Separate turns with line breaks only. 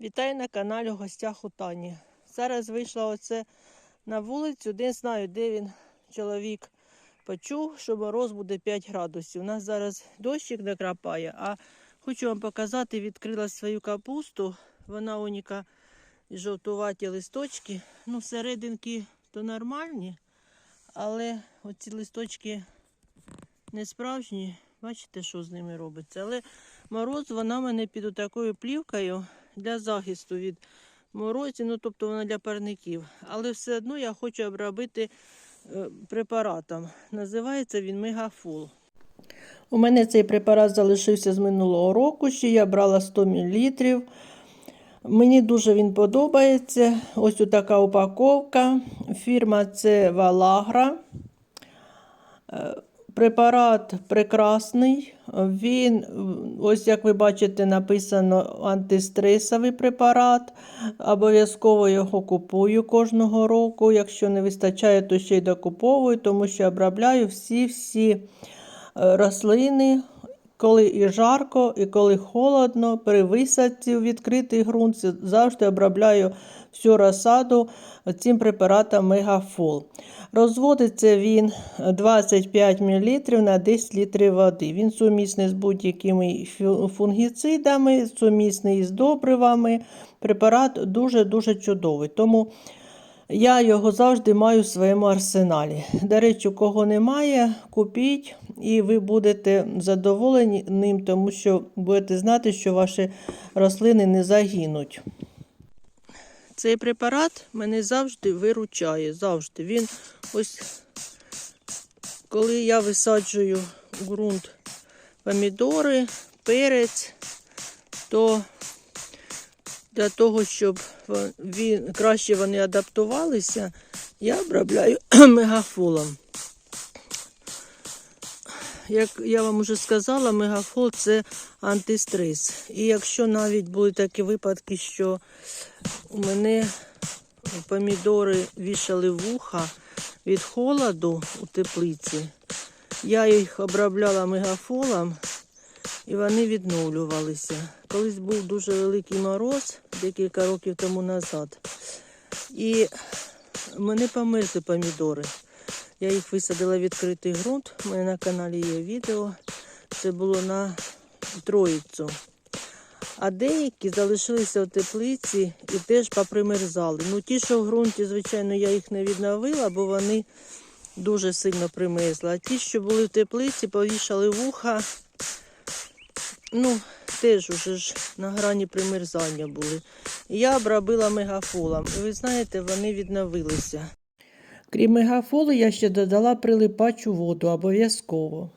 Вітаю на каналі в гостях Тані. Зараз вийшла оце на вулицю, не знаю, де він чоловік почув, що мороз буде 5 градусів. У нас зараз дощик накрапає, а хочу вам показати, відкрила свою капусту. Вона уніка жовтуваті листочки. Ну, серединки то нормальні, але оці листочки не справжні. Бачите, що з ними робиться. Але мороз вона мене під такою плівкою для захисту від морозів, ну тобто вона для парників. Але все одно я хочу обробити е, препаратом. Називається він Мегафул. У мене цей препарат залишився з минулого року, ще я брала 100 мл. Мені дуже він подобається. Ось така упаковка. Фірма це Валагра. Препарат прекрасний. Він, ось як ви бачите, написано антистресовий препарат. Обов'язково його купую кожного року. Якщо не вистачає, то ще й докуповую, тому що обробляю всі-всі е, рослини, коли і жарко, і коли холодно, при висадці в відкритий ґрунт завжди обробляю всю розсаду цим препаратом Мегафол. Розводиться він 25 мл на 10 літрів води. Він сумісний з будь-якими фунгіцидами, сумісний з добривами. Препарат дуже-дуже чудовий. Тому я його завжди маю в своєму арсеналі. До речі, кого немає, купіть і ви будете задоволені ним, тому що будете знати, що ваші рослини не загинуть. Цей препарат мене завжди виручає. Завжди. Він ось коли я висаджую ґрунт помідори, перець, то для того, щоб він, краще вони адаптувалися, я обробляю мегафолом. Як я вам вже сказала, мегафол це антистрес. І якщо навіть були такі випадки, що у мене помідори вішали вуха від холоду у теплиці, я їх обробляла мегафолом і вони відновлювалися. Колись був дуже великий мороз декілька років тому назад. І мене померзли помідори. Я їх висадила в відкритий ґрунт. У мене на каналі є відео. Це було на троїцю. А деякі залишилися в теплиці і теж попримерзали. Ну, ті, що в ґрунті, звичайно, я їх не відновила, бо вони дуже сильно примерзли. А ті, що були в теплиці, повішали вуха. Ну, теж уже ж на грані примерзання були. Я обробила мегафолом. Ви знаєте, вони відновилися. Крім мегафолу, я ще додала прилипачу воду обов'язково.